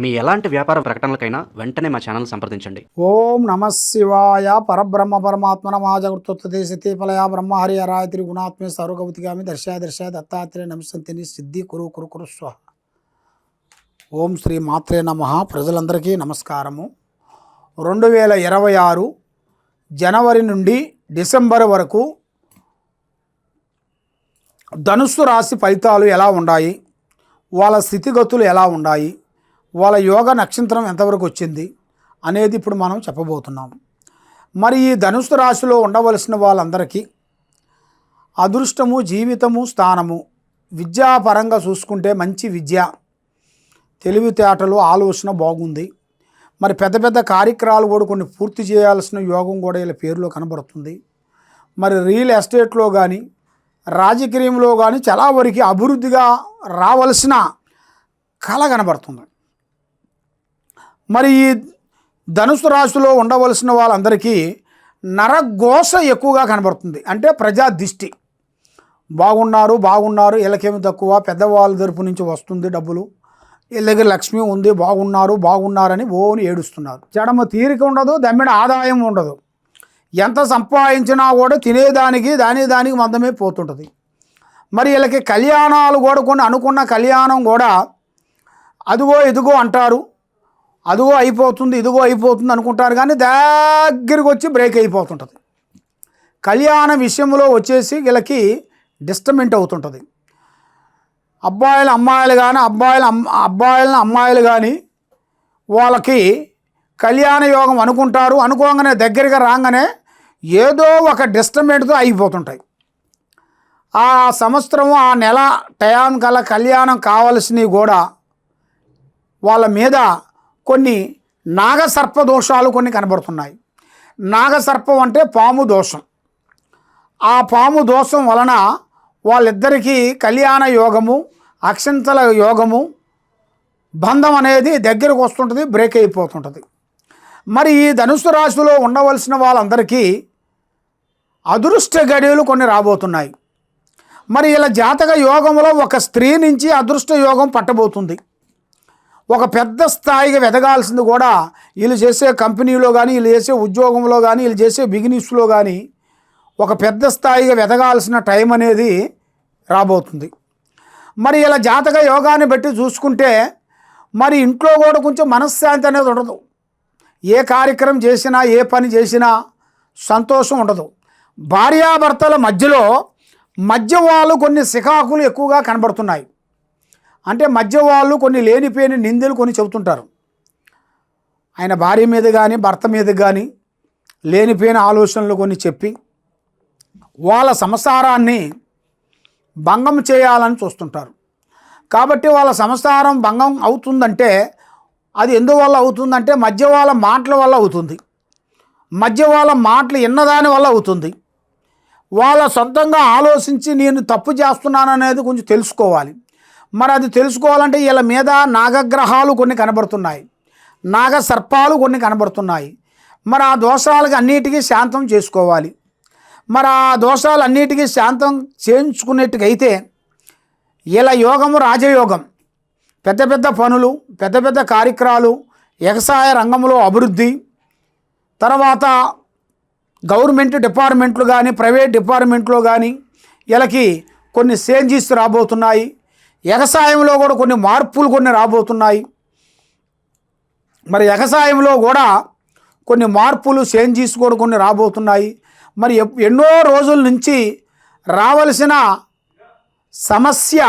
మీ ఎలాంటి వ్యాపార ప్రకటనలకైనా వెంటనే మా ఛానల్ సంప్రదించండి. ఓం నమ శివాయ పరబ్రహ్మ పరమాత్మన మాజగృతోత్తే సతీఫలయ బ్రహ్మహరి అరాయత్రి గుణాత్మే సర్వగవతిగామి దర్శయ దర్శయ దత్తాత్రేయ నమస్తంతిని సిద్ధి కురు కురు కురు స్వ. ఓం శ్రీ మాత్రే నమ. ప్రజలందరికీ నమస్కారము. రెండు వేల ఇరవై ఆరు జనవరి నుండి డిసెంబర్ వరకు ధనుస్సు రాశి ఫలితాలు ఎలా ఉన్నాయి వాళ్ళ స్థితిగతులు ఎలా ఉన్నాయి వాళ్ళ యోగ నక్షత్రం ఎంతవరకు వచ్చింది అనేది ఇప్పుడు మనం చెప్పబోతున్నాం. మరి ఈ ధనుసు రాశిలో ఉండవలసిన వాళ్ళందరికీ అదృష్టము జీవితము స్థానము విద్యాపరంగా చూసుకుంటే మంచి విద్య తెలివితేటలు ఆలోచన బాగుంది. మరి పెద్ద పెద్ద కార్యక్రమాలు కూడా కొన్ని పూర్తి చేయాల్సిన యోగం కూడా వీళ్ళ పేరులో కనబడుతుంది. మరి రియల్ ఎస్టేట్లో కానీ రాజకీయంలో కానీ చాలా వరకు అభివృద్ధిగా రావలసిన కళ కనబడుతుంది. మరి ఈ ధనుసు రాశిలో ఉండవలసిన వాళ్ళందరికీ నరఘోష ఎక్కువగా కనబడుతుంది. అంటే ప్రజా దిష్టి. బాగున్నారు బాగున్నారు వీళ్ళకేమి తక్కువ పెద్దవాళ్ళ తరపు నుంచి వస్తుంది డబ్బులు. వీళ్ళ దగ్గర లక్ష్మి ఉంది బాగున్నారు బాగున్నారని ఓని ఏడుస్తున్నారు. జడమ తీరిక ఉండదు దమ్మిడ ఆదాయం ఉండదు. ఎంత సంపాదించినా కూడా తినేదానికి దాని దానికి మందమే పోతుంటుంది. మరి వీళ్ళకి కళ్యాణాలు కూడా కొన్ని అనుకున్న కళ్యాణం కూడా అదిగో ఇదిగో అంటారు. అదిగో అయిపోతుంది ఇదిగో అయిపోతుంది అనుకుంటారు కానీ దగ్గరికి వచ్చి బ్రేక్ అయిపోతుంటుంది. కళ్యాణ విషయంలో వచ్చేసి వీళ్ళకి డిస్టర్బెంట్ అవుతుంటుంది. అబ్బాయిల అమ్మాయిలు కానీ అబ్బాయిల అబ్బాయిలను అమ్మాయిలు కానీ వాళ్ళకి కళ్యాణ యోగం అనుకుంటారు అనుకోగానే దగ్గరగా రాగానే ఏదో ఒక డిస్టర్బెంట్తో అయిపోతుంటాయి. ఆ సంవత్సరం ఆ నెల టయాన్ కళ్యాణం కావలసినవి కూడా వాళ్ళ మీద కొన్ని నాగసర్ప దోషాలు కొన్ని కనబడుతున్నాయి. నాగసర్పం అంటే పాము దోషం. ఆ పాము దోషం వలన వాళ్ళిద్దరికీ కళ్యాణ యోగము అక్షంతల యోగము బంధం అనేది దగ్గరకు వస్తుంటుంది బ్రేక్ అయిపోతుంటుంది. మరి ఈ ధనుసు రాశిలో ఉండవలసిన వాళ్ళందరికీ అదృష్ట గడియలు కొన్ని రాబోతున్నాయి. మరి ఇలా జాతక యోగంలో ఒక స్త్రీ నుంచి అదృష్ట యోగం పట్టబోతుంది. ఒక పెద్ద స్థాయిగా ఎదగాల్సింది కూడా వీళ్ళు చేసే కంపెనీలో కానీ వీళ్ళు చేసే ఉద్యోగంలో కానీ వీళ్ళు చేసే బిజినెస్లో కానీ ఒక పెద్ద స్థాయిగా ఎదగాల్సిన టైం అనేది రాబోతుంది. మరి ఇలా జాతక యోగాన్ని బట్టి చూసుకుంటే మరి ఇంట్లో కూడా కొంచెం మనశ్శాంతి అనేది ఉండదు. ఏ కార్యక్రమం చేసినా ఏ పని చేసినా సంతోషం ఉండదు. భార్యాభర్తల మధ్యలో మధ్య వాళ్ళు కొన్ని సికాకులు ఎక్కువగా కనబడుతున్నాయి. అంటే మధ్య వాళ్ళు కొన్ని లేనిపోయిన నిందలు కొన్ని చెబుతుంటారు. ఆయన భార్య మీద కానీ భర్త మీద కానీ లేనిపోయిన ఆలోచనలు కొన్ని చెప్పి వాళ్ళ సంసారాన్ని భంగం చేయాలని చూస్తుంటారు. కాబట్టి వాళ్ళ సంసారం భంగం అవుతుందంటే అది ఎందువల్ల అవుతుందంటే మధ్య వాళ్ళ మాటల వల్ల అవుతుంది. మధ్య వాళ్ళ మాటలు విన్నదాని వల్ల అవుతుంది. వాళ్ళ సొంతంగా ఆలోచించి నేను తప్పు చేస్తున్నాననేది కొంచెం తెలుసుకోవాలి. మరి అది తెలుసుకోవాలంటే వీళ్ళ మీద నాగగ్రహాలు కొన్ని కనబడుతున్నాయి. నాగ సర్పాలు కొన్ని కనబడుతున్నాయి. మరి ఆ దోషాలకి అన్నిటికీ శాంతం చేసుకోవాలి. మరి ఆ దోషాలు అన్నిటికీ శాంతం చేయించుకునేట్టుకైతే ఇలా యోగము రాజయోగం. పెద్ద పెద్ద పనులు పెద్ద పెద్ద కార్యక్రమాలు వ్యవసాయ రంగంలో అభివృద్ధి తర్వాత గవర్నమెంట్ డిపార్ట్మెంట్లు కానీ ప్రైవేట్ డిపార్ట్మెంట్లో కానీ వీళ్ళకి కొన్ని చేంజెస్ రాబోతున్నాయి. వ్యవసాయంలో కూడా కొన్ని మార్పులు కొన్ని రాబోతున్నాయి. మరి వ్యవసాయంలో కూడా కొన్ని మార్పులు చేంజెస్ కూడా కొన్ని రాబోతున్నాయి. మరి ఎన్నో రోజుల నుంచి రావలసిన సమస్య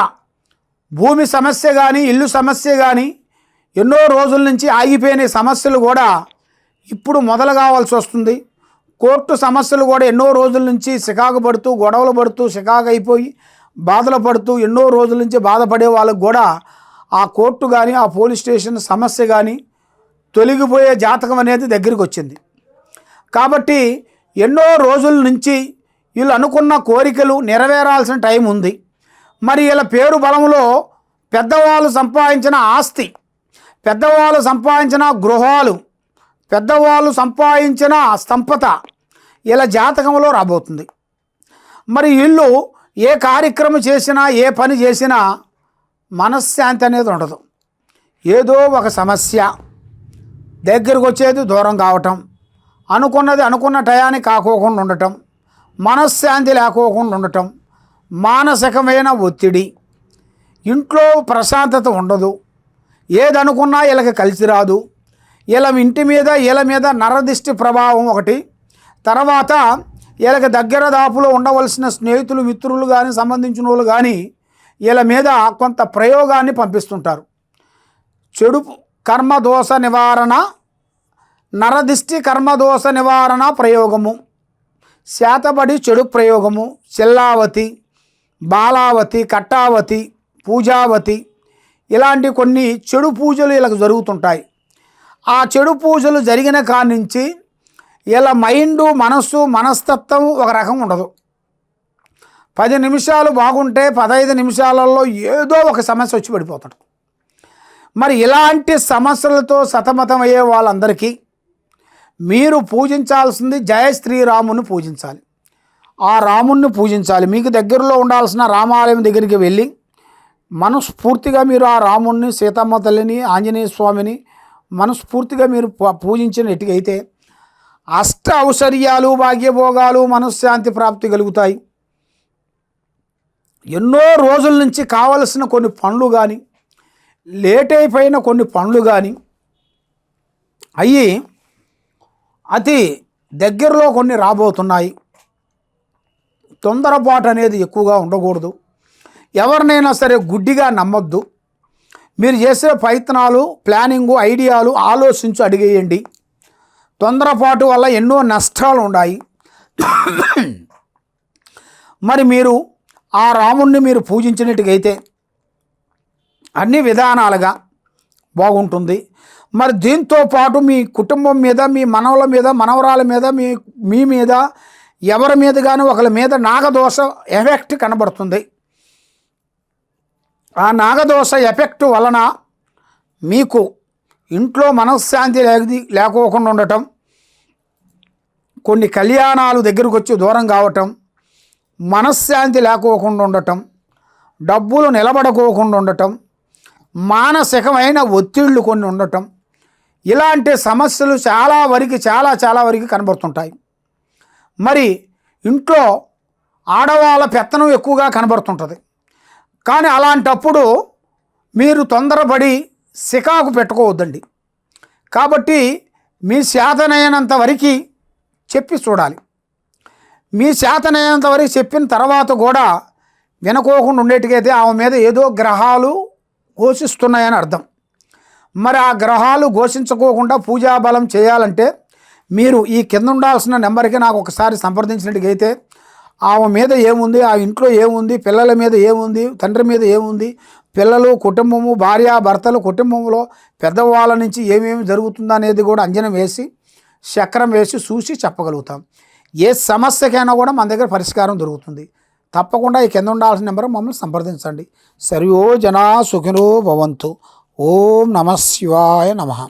భూమి సమస్య కానీ ఇల్లు సమస్య కానీ ఎన్నో రోజుల నుంచి ఆగిపోయిన సమస్యలు కూడా ఇప్పుడు మొదలు కావాల్సి వస్తుంది. కోర్టు సమస్యలు కూడా ఎన్నో రోజుల నుంచి సికాకు పడుతూ గొడవలు పడుతూ సికాకు అయిపోయి బాధలు పడుతూ ఎన్నో రోజుల నుంచి బాధపడే వాళ్ళకు కూడా ఆ కోర్టు కానీ ఆ పోలీస్ స్టేషన్ సమస్య కానీ తొలగిపోయే జాతకం అనేది దగ్గరికి వచ్చింది. కాబట్టి ఎన్నో రోజుల నుంచి వీళ్ళు అనుకున్న కోరికలు నెరవేరాల్సిన టైం ఉంది. మరి వీళ్ళ పేరు బలంలో పెద్దవాళ్ళు సంపాదించిన ఆస్తి పెద్దవాళ్ళు సంపాదించిన గృహాలు పెద్దవాళ్ళు సంపాదించిన సంపద ఇలా జాతకంలో రాబోతుంది. మరి వీళ్ళు ఏ కార్యక్రమం చేసినా ఏ పని చేసినా మనశ్శాంతి అనేది ఉండదు. ఏదో ఒక సమస్య దగ్గరకు వచ్చేది దూరం కావటం అనుకున్నది అనుకున్న టయానికి కాకోకుండా ఉండటం మనశ్శాంతి లేకోకుండా ఉండటం మానసికమైన ఒత్తిడి. ఇంట్లో ప్రశాంతత ఉండదు. ఏదనుకున్నా వీళ్ళకి కలిసి రాదు. వీళ్ళ ఇంటి మీద వీళ్ళ మీద నరదిష్టి ప్రభావం ఒకటి. తర్వాత వీళ్ళకి దగ్గర దాపులో ఉండవలసిన స్నేహితులు మిత్రులు కానీ సంబంధించిన వాళ్ళు కానీ వీళ్ళ మీద కొంత ప్రయోగాన్ని పంపిస్తుంటారు. చెడు కర్మదోష నివారణ నరదిష్టి కర్మదోష నివారణ ప్రయోగము. శాతబడి చెడు ప్రయోగము. చెల్లావతి బాలావతి కట్టావతి పూజావతి ఇలాంటి కొన్ని చెడు పూజలు వీళ్ళకి జరుగుతుంటాయి. ఆ చెడు పూజలు జరిగిన కాడి నుంచి ఇలా మైండు మనస్సు మనస్తత్వం ఒక రకం ఉండదు. పది నిమిషాలు బాగుంటే పదహైదు నిమిషాలలో ఏదో ఒక సమస్య వచ్చి పడిపోతాడు. మరి ఇలాంటి సమస్యలతో సతమతమయ్యే వాళ్ళందరికీ మీరు పూజించాల్సింది జయ శ్రీరాముని పూజించాలి. ఆ రాముణ్ణి పూజించాలి. మీకు దగ్గరలో ఉండాల్సిన రామాలయం దగ్గరికి వెళ్ళి మనస్ఫూర్తిగా మీరు ఆ రాముణ్ణి సీతమ్మ తల్లిని ఆంజనేయ స్వామిని మనస్ఫూర్తిగా మీరు పూ- పూజించినట్టుగైతే అష్ట ఔశ్వర్యాలు భాగ్యభోగాలు మనశ్శాంతి ప్రాప్తి కలుగుతాయి. ఎన్నో రోజుల నుంచి కావలసిన కొన్ని పనులు కానీ లేట్ అయిపోయిన కొన్ని పనులు కానీ అయ్యి అతి దగ్గరలో కొన్ని రాబోతున్నాయి. తొందరపాటు అనేది ఎక్కువగా ఉండకూడదు. ఎవరినైనా సరే గుడ్డిగా నమ్మొద్దు. మీరు చేసే ప్రయత్నాలు ప్లానింగు ఐడియాలు ఆలోచించి అడిగేయండి. తొందరపాటు వల్ల ఎన్నో నష్టాలు ఉన్నాయి మరి మీరు ఆ రాముణ్ణి మీరు పూజించినట్టుగైతే అన్ని విధానాలుగా బాగుంటుంది. మరి దీంతో పాటు మీ కుటుంబం మీద మీ మనవల మీద మనవరాల మీద మీ మీ మీద ఎవరి మీద కానీ ఒకరి మీద నాగదోష ఎఫెక్ట్ కనబడుతుంది. ఆ నాగదోష ఎఫెక్ట్ వలన మీకు ఇంట్లో మనశ్శాంతి లేక లేకోకుండా ఉండటం కొన్ని కళ్యాణాలు దగ్గరకు వచ్చి దూరం కావటం మనశ్శాంతి లేకోకుండా ఉండటం డబ్బులు నిలబడకోకుండా ఉండటం మానసికమైన ఒత్తిళ్ళు కొన్ని ఉండటం ఇలాంటి సమస్యలు చాలా వరకు చాలా చాలా వరకు కనబడుతుంటాయి. మరి ఇంట్లో ఆడవాళ్ళ పెత్తనం ఎక్కువగా కనబడుతుంటుంది. కానీ అలాంటప్పుడు మీరు తొందరపడి సికాకు పెట్టుకోవద్దండి. కాబట్టి మీ శాతనైనంత వరకు చెప్పి చూడాలి. మీ శాతనైనంత వరకు చెప్పిన తర్వాత కూడా వినుకోకుండా ఉండేట్టుకైతే ఆమె మీద ఏదో గ్రహాలు ఘోషిస్తున్నాయని అర్థం. మరి ఆ గ్రహాలు ఘోషించుకోకుండా పూజా బలం చేయాలంటే మీరు ఈ కింద ఉండాల్సిన నెంబర్కి నాకు ఒకసారి సంప్రదించినట్టుగైతే ఆమె మీద ఏముంది ఆ ఇంట్లో ఏముంది పిల్లల మీద ఏముంది తండ్రి మీద ఏముంది పిల్లలు కుటుంబము భార్య భర్తలు కుటుంబంలో పెద్దవాళ్ళ నుంచి ఏమేమి జరుగుతుందో అనేది కూడా అంజనం వేసి చక్రం వేసి చూసి చెప్పగలుగుతాం. ఏ సమస్యకైనా కూడా మన దగ్గర పరిష్కారం దొరుకుతుంది. తప్పకుండా ఈ కింద ఉండాల్సిన నెంబర్ మమ్మల్ని సంప్రదించండి. సర్వో జనా సుఖినో భవంతు. ఓం నమ శివాయ నమః.